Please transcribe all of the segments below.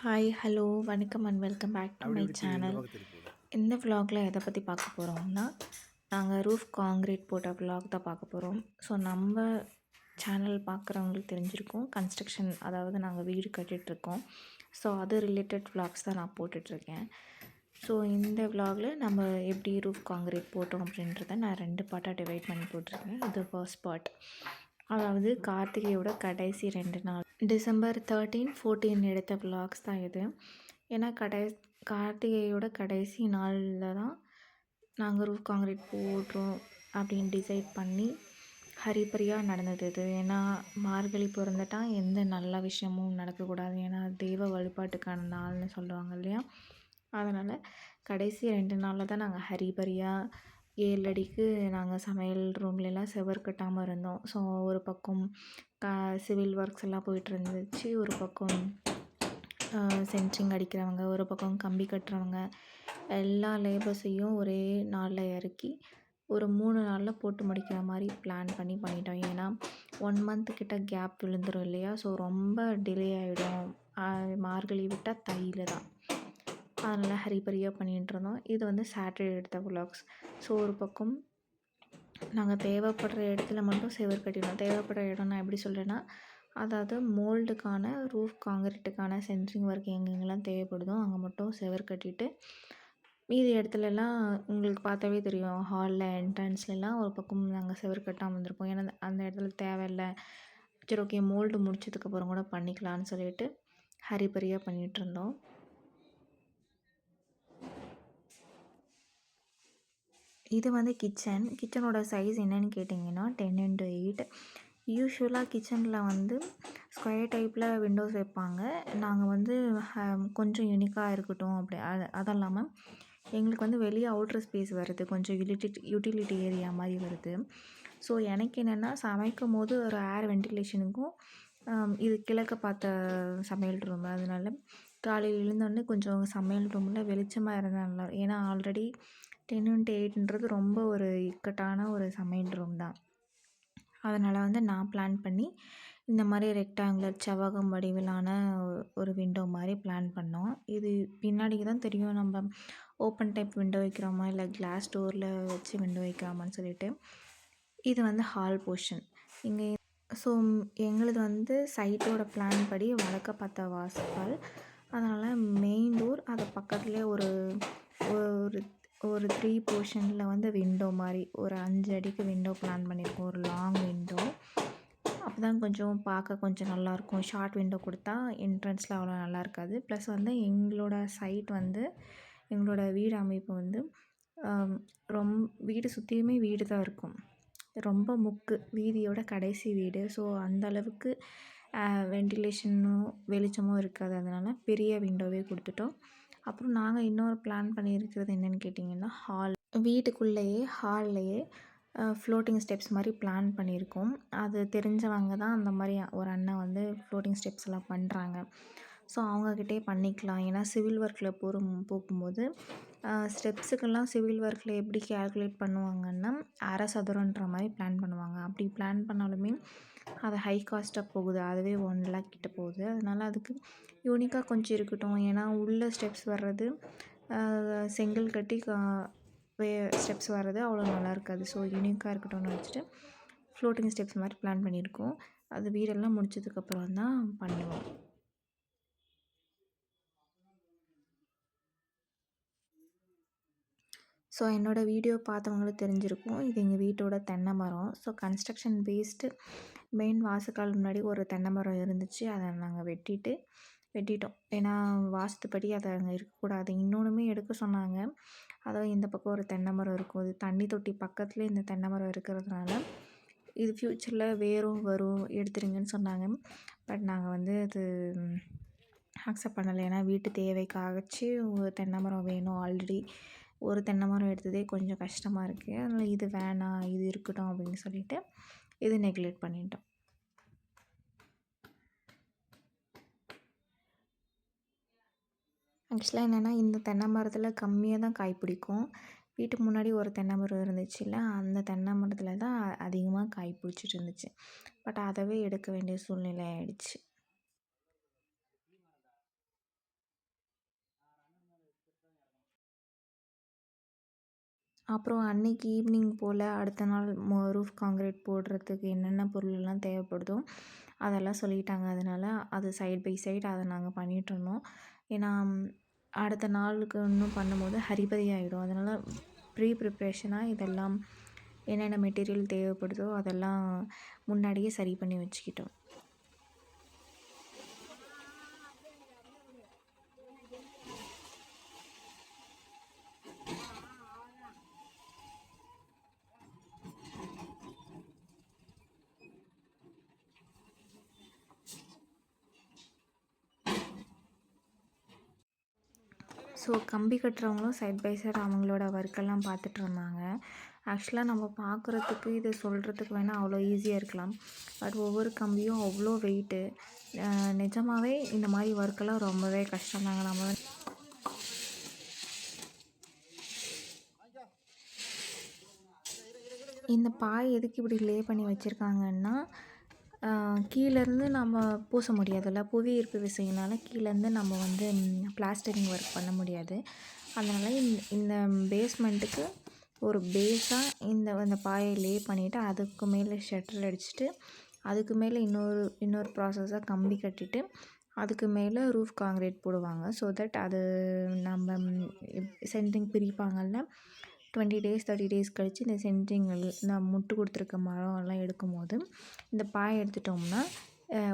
Hi hello வணக்கம் and welcome back to my channel இந்த vlogல எதை பற்றி பார்க்க போகிறோம்னா நாங்கள் ரூஃப் காங்க்ரீட் போட்ட vlog தான் பார்க்க போகிறோம் ஸோ நம்ம சேனல் பார்க்குறவங்களுக்கு தெரிஞ்சிருக்கும். கன்ஸ்ட்ரக்ஷன் அதாவது நாங்கள் வீடு கட்டிகிட்ருக்கோம் ஸோ அது ரிலேட்டட் vlogs தான் நான் போட்டுட்ருக்கேன் ஸோ இந்த vlogல நம்ம எப்படி ரூஃப் காங்க்ரீட் போட்டோம் அப்படின்றத நான் ரெண்டு பார்ட்டாக டிவைட் பண்ணி போட்டிருக்கேன். இது ஃபர்ஸ்ட் பார்ட் அதாவது கார்த்திகையோட கடைசி ரெண்டு நாள். டிசம்பர் தேர்ட்டீன் ஃபோர்டீன் எடுத்த vlogs தான் இது. ஏன்னா கடை கார்த்திகையோட கடைசி நாளில் தான் நாங்கள் ரூஃப் காங்கிரீட் போடுறோம் அப்படின்னு டிசைட் பண்ணி ஹரிபரியாக நடந்தது இது. ஏன்னா மார்கழி பிறந்துட்டா எந்த நல்ல விஷயமும் நடக்கக்கூடாது. ஏன்னா தெய்வ வழிபாட்டுக்கான நாள்னு சொல்லுவாங்க இல்லையா? அதனால் கடைசி ரெண்டு நாளில் தான் நாங்கள் ஹரிபரியாக ஏழு அடிக்கு நாங்கள் சமையல் ரூம்லலாம் செவர் கட்டாமல் இருந்தோம். ஸோ ஒரு பக்கம் சிவில் ஒர்க்ஸ் எல்லாம் போயிட்டு இருந்துச்சு ஒரு பக்கம் சென்ட்ரிங் அடிக்கிறவங்க ஒரு பக்கம் கம்பி கட்டுறவங்க எல்லா லேபர்ஸையும் ஒரே நாளில் இறக்கி ஒரு மூணு நாளில் போட்டு முடிக்கிற மாதிரி பிளான் பண்ணி பண்ணிட்டோம். ஏன்னா ஒன் மந்த் கிட்ட கேப் விழுந்துரும் இல்லையா? ஸோ ரொம்ப டிலே ஆகிடும் மார்கழி விட்டால் தையில் தான். அதனால் ஹரிபரியாக பண்ணிகிட்டு இருந்தோம் இது வந்து சாட்டர்டே எடுத்த விலாக்ஸ் ஸோ ஒரு பக்கம் நாங்கள் தேவைப்படுற இடத்துல மட்டும் செவர் கட்டிடுவோம். தேவைப்படுற இடம் நான் எப்படி சொல்கிறேன்னா அதாவது மோல்டுக்கான ரூஃப் காங்கிரீட்டுக்கான சென்ட்ரிங் ஒர்க் எங்கெங்கெல்லாம் தேவைப்படுதோ அங்கே மட்டும் செவர் கட்டிட்டு மீதி இடத்துலலாம் உங்களுக்கு பார்த்தாவே தெரியும். ஹாலில் என்ட்ரன்ஸ்லலாம் ஒரு பக்கம் நாங்கள் செவர் கட்டாமல் வந்திருப்போம் ஏன்னா அந்த- இடத்துல தேவையில்ல. சரி ஓகே மோல்டு முடிச்சதுக்கப்புறம் கூட பண்ணிக்கலாம்னு சொல்லிட்டு ஹரிபரியாக பண்ணிகிட்ருந்தோம் இது வந்து கிச்சன் கிச்சனோட சைஸ் என்னன்னு கேட்டிங்கன்னா டென் இன்ட்டு எயிட் யூஸ்வலாக கிச்சனில் வந்து ஸ்கொயர் டைப்பில் விண்டோஸ் வைப்பாங்க. நாங்கள் வந்து ஹ- கொஞ்சம் யூனிக்காக இருக்கட்டும் அப்படி. அது அதுவும் இல்லாமல் எங்களுக்கு வந்து வெளியே அவுட்ரு ஸ்பேஸ் வருது. கொஞ்சம் யூட்டிலிட்டி யூட்டிலிட்டி ஏரியா மாதிரி வருது. ஸோ எனக்கு என்னென்னா சமைக்கும் போது ஒரு ஏர் வென்டிலேஷனுக்கும் இது கிழக்க பார்த்த சமையல் ரூம் அதனால காலையில் எழுந்தோடனே கொஞ்சம் சமையல் ரூமில் வெளிச்சமாக இருந்தால் நல்லா ஏன்னா ஆல்ரெடி டென் இன்ட்டு எயிட்ன்றது ரொம்ப ஒரு இக்கட்டான ஒரு சமையல் ரூம் தான். அதனால் வந்து நான் பிளான் பண்ணி இந்த மாதிரி ரெக்டாங்குலர் செவ்வகம் வடிவிலான ஒரு விண்டோ மாதிரி பிளான் பண்ணோம். இது பின்னாடி தான் தெரியும் நம்ம ஓப்பன் டைப் விண்டோ வைக்கிறோமா இல்லை கிளாஸ் டோரில் வச்சு விண்டோ வைக்கிறோமான்னு சொல்லிட்டு. இது வந்து ஹால் போர்ஷன் இங்கே ஸோ எங்களது வந்து சைட்டோட பிளான் படி வழக்க பார்த்த வாசல். அதனால் மெயின் டோர் அது பக்கத்துலேயே ஒரு ஒரு ஒரு த்ரீ போர்ஷனில் வந்து விண்டோ மாதிரி ஒரு அஞ்சு அடிக்கு விண்டோ பிளான் பண்ணியிருக்கோம் ஒரு லாங் விண்டோ அப்போ தான் கொஞ்சம் பார்க்க கொஞ்சம் நல்லாயிருக்கும் ஷார்ட் விண்டோ கொடுத்தா என்ட்ரன்ஸில் அவ்வளோ நல்லா இருக்காது. ப்ளஸ் வந்து எங்களோட சைட் வந்து எங்களோட வீடு அமைப்பு வந்து ரொம் வீடு சுற்றியுமே வீடு தான் இருக்கும். ரொம்ப முக்கு வீதியோட கடைசி வீடு. ஸோ அந்த அளவுக்கு வென்டிலேஷனும் வெளிச்சமும் இருக்காது. அதனால் பெரிய விண்டோவே கொடுத்துட்டோம். அப்புறம் நாங்கள் இன்னொரு பிளான் பண்ணியிருக்கிறது என்னென்னு கேட்டிங்கன்னா ஹால் வீட்டுக்குள்ளேயே ஹால்லையே ஃப்ளோட்டிங் ஸ்டெப்ஸ் மாதிரி பிளான் பண்ணியிருக்கோம். அது தெரிஞ்சவங்க தான் அந்த மாதிரி ஒரு அண்ணன் வந்து ஃப்ளோட்டிங் ஸ்டெப்ஸ் எல்லாம் பண்ணுறாங்க ஸோ அவங்கக்கிட்டே பண்ணிக்கலாம். ஏன்னா சிவில் ஒர்க்கில் போகும் போகும்போது ஸ்டெப்ஸுக்கெல்லாம் சிவில் ஒர்க்கில் எப்படி கேல்குலேட் பண்ணுவாங்கன்னா அரை சதுரன்ற மாதிரி பிளான் பண்ணுவாங்க. அப்படி பிளான் பண்ணாலுமே அது ஹை காஸ்ட்டாக போகுது. அதுவே ஒன் லேக் கிட்ட போகுது. அதனால் அதுக்கு யூனிக்காக கொஞ்சம் இருக்கட்டும். ஏன்னா உள்ள ஸ்டெப்ஸ் வர்றது செங்கல் கட்டி கா- வே ஸ்டெப்ஸ் வர்றது அவ்வளோ நல்லா இருக்காது. ஸோ யூனிக்காக இருக்கட்டும்னு வச்சுட்டு ஃப்ளோட்டிங் ஸ்டெப்ஸ் மாதிரி பிளான் பண்ணியிருக்கோம். அது வீடெல்லாம் முடிச்சதுக்கப்புறம் தான் பண்ணுவோம். ஸோ என்னோடய வீடியோ பார்த்தவங்களுக்கு தெரிஞ்சிருக்கும். இது எங்கள் வீட்டோட தென்னை மரம். ஸோ கன்ஸ்ட்ரக்ஷன் பேஸ்டு மெயின் வாசக்கால் முன்னாடி ஒரு தென்னை மரம் இருந்துச்சு. அதை நாங்கள் வெட்டிட்டு வெட்டிட்டோம். ஏன்னா வாஸ்துப்படி அதை அங்கே இருக்கக்கூடாது. இன்னொன்றுமே எடுக்க சொன்னாங்க. அதாவது இந்த பக்கம் ஒரு தென்னை மரம் இருக்கும். இது தண்ணி தொட்டி பக்கத்துலேயே இந்த தென்னை மரம் இருக்கிறதுனால இது ஃப்யூச்சரில் வேறும் வரும் எடுத்துருங்கன்னு சொன்னாங்க. பட் நாங்கள் வந்து அது அக்செப்ட் பண்ணலை. ஏன்னா வீட்டு தேவைக்காகச்சு தென்னை மரம் வேணும். ஆல்ரெடி ஒரு தென்னை மரம் எடுத்ததே கொஞ்சம் கஷ்டமாக இருக்குது அதனால் இது வேணாம் இது இருக்கட்டும் அப்படின்னு சொல்லிட்டு இது நெக்லெக்ட் பண்ணிட்டோம். ஆக்சுவலாக என்னென்னா இந்த தென்னை மரத்தில் கம்மியாக தான் காய் பிடிக்கும். வீட்டுக்கு முன்னாடி ஒரு தென்னை மரம் இருந்துச்சுல்ல அந்த தென்னை மரத்தில் தான் அதிகமாக காய் பிடிச்சிட்டு இருந்துச்சு. பட் அதவே எடுக்க வேண்டிய சூழ்நிலை ஆயிடுச்சு. அப்புறம் அன்னைக்கு ஈவினிங் போல் அடுத்த நாள் மொ ரூஃப் காங்க்ரீட் போடுறதுக்கு என்னென்ன பொருளெல்லாம் தேவைப்படுதோ அதெல்லாம் சொல்லிட்டாங்க. அதனால அது சைட் பை சைடு அதை நாங்கள் பண்ணிகிட்ருந்தோம் ஏன்னா அடுத்த நாளுக்கு இன்னும் பண்ணும்போது ஹரிபதி ஆகிடும் அதனால் ப்ரீ ப்ரிப்ரேஷனாக இதெல்லாம் என்னென்ன மெட்டீரியல் தேவைப்படுதோ அதெல்லாம் முன்னாடியே சரி பண்ணி வச்சுக்கிட்டோம். ஸோ கம்பி கட்டுறவங்களும் சைட் பை சைட் அவங்களோட ஒர்க்கெல்லாம் பார்த்துட்டு இருந்தாங்க. ஆக்சுவலாக நம்ம பார்க்குறதுக்கு இதை சொல்கிறதுக்கு வேணால் அவ்வளோ ஈஸியாக இருக்கலாம். பட் ஒவ்வொரு கம்பியும் அவ்வளோ வெயிட்டு நிஜமாகவே இந்த மாதிரி ஒர்க்கெல்லாம் ரொம்பவே கஷ்டம்தாங்க நம்ம இந்த பாய் எதுக்கு இப்படி லே பண்ணி வச்சுருக்காங்கன்னா கீழேருந்து நம்ம பூச முடியாதுல்ல. புவி ஈர்ப்பு விசையினால் கீழேருந்து நம்ம வந்து பிளாஸ்டரிங் ஒர்க் பண்ண முடியாது. அதனால் இந்த இந்த பேஸ்மெண்ட்டுக்கு ஒரு பேஸாக இந்த இந்த பாயை லே பண்ணிவிட்டு அதுக்கு மேலே ஷட்டர் அடிச்சுட்டு அதுக்கு மேலே இன்னொரு இன்னொரு ப்ராசஸாக கம்பி கட்டிட்டு அதுக்கு மேலே ரூஃப் காங்க்ரீட் போடுவாங்க. ஸோ தட் அது நம்ம சென்ட்ரிங் பிரிப்பாங்கள்ல டுவெண்ட்டி டேஸ் தேர்ட்டி டேஸ் கழித்து இந்த சென்ட்ரிங்கள் நான் முட்டு கொடுத்துருக்க மரம் எல்லாம் எடுக்கும்போது இந்த பாய் எடுத்துட்டோம்னா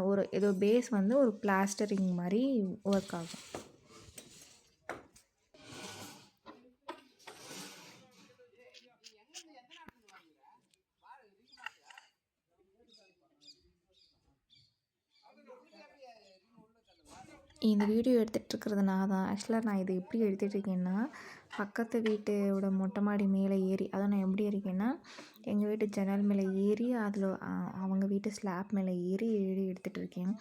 ஒரு ஏதோ பேஸ் வந்து ஒரு பிளாஸ்டரிங் மாதிரி ஒர்க் ஆகும். இந்த வீடியோ எடுத்துகிட்ருக்கிறது நான் தான் ஆக்சுவலாக நான் இதை எப்படி எடுத்துகிட்ருக்கேன்னா பக்கத்து வீட்டோட மொட்டை மாடி மேலே ஏறி அதை நான் எப்படி இருக்கேன்னா எங்கள் வீட்டு ஜன்னல் மேலே ஏறி அதில் அவங்க வீட்டு ஸ்லாப் மேலே ஏறி ஏறி எடுத்துகிட்டு இருக்கேன்.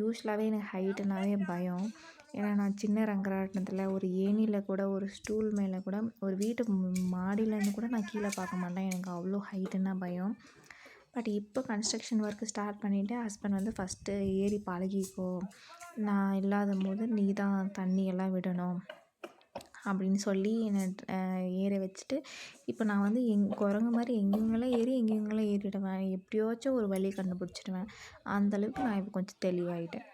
யூஸ்வலாகவே எனக்கு ஹைட்டுனாவே பயம். ஏன்னா நான் சின்ன ரங்கராட்டினத்தில் ஒரு ஏணியில் கூட ஒரு ஸ்டூல் மேலே கூட ஒரு வீட்டு மாடியிலேருந்து கூட நான் கீழே பார்க்க மாட்டேன். எனக்கு அவ்வளோ ஹைட்டுன்னா பயம். பட் இப்போ கன்ஸ்ட்ரக்ஷன் ஒர்க்கு ஸ்டார்ட் பண்ணிவிட்டு ஹஸ்பண்ட் வந்து ஃபஸ்ட்டு ஏறி பழகிக்கோ. நான் இல்லாத போது நீ தான் தண்ணியெல்லாம் விடணும். அப்படின்னு சொல்லி என்னை ஏற வச்சுட்டு இப்போ நான் வந்து எங் குரங்கு மாதிரி எங்கெங்கெல்லாம் ஏறி எங்கெங்கெல்லாம் ஏறிடுவேன்? எப்படியாச்சும் ஒரு வழி கண்டுபிடிச்சிடுவேன். அந்தளவுக்கு நான் இப்போ கொஞ்சம் தெளிவாயிட்டேன்.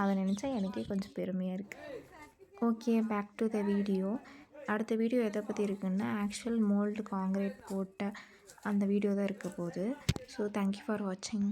அதை நினச்சா எனக்கே கொஞ்சம் பெருமையாக இருக்குது okay back to the video அடுத்த வீடியோ எதை பற்றி இருக்குன்னா ஆக்சுவல் மோல்டு காங்க்ரீட் போட்ட அந்த வீடியோ தான் இருக்க போகுது. ஸோ தேங்க்யூ ஃபார் வாட்சிங்